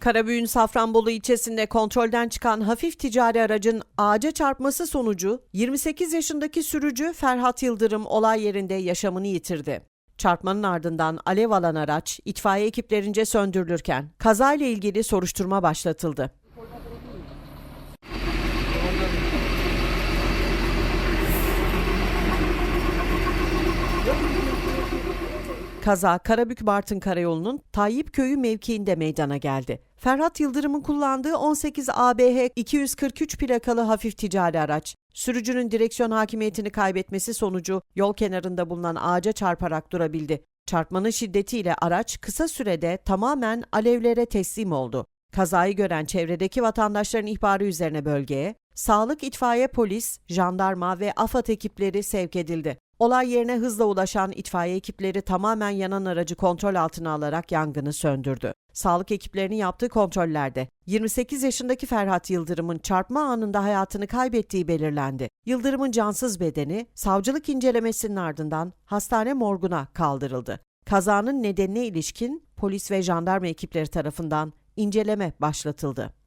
Karabüğün Safranbolu ilçesinde kontrolden çıkan hafif ticari aracın ağaca çarpması sonucu 28 yaşındaki sürücü Ferhat Yıldırım olay yerinde yaşamını yitirdi. Çarpmanın ardından alev alan araç itfaiye ekiplerince söndürülürken kazayla ilgili soruşturma başlatıldı. Kaza Karabük Bartın Karayolu'nun Tayyip Köyü mevkiinde meydana geldi. Ferhat Yıldırım'ın kullandığı 18 ABH 243 plakalı hafif ticari araç, sürücünün direksiyon hakimiyetini kaybetmesi sonucu yol kenarında bulunan ağaca çarparak durabildi. Çarpmanın şiddetiyle araç kısa sürede tamamen alevlere teslim oldu. Kazayı gören çevredeki vatandaşların ihbarı üzerine bölgeye, sağlık, itfaiye, polis, jandarma ve AFAD ekipleri sevk edildi. Olay yerine hızla ulaşan itfaiye ekipleri tamamen yanan aracı kontrol altına alarak yangını söndürdü. Sağlık ekiplerinin yaptığı kontrollerde 28 yaşındaki Ferhat Yıldırım'ın çarpma anında hayatını kaybettiği belirlendi. Yıldırım'ın cansız bedeni savcılık incelemesinin ardından hastane morguna kaldırıldı. Kazanın nedenine ilişkin polis ve jandarma ekipleri tarafından inceleme başlatıldı.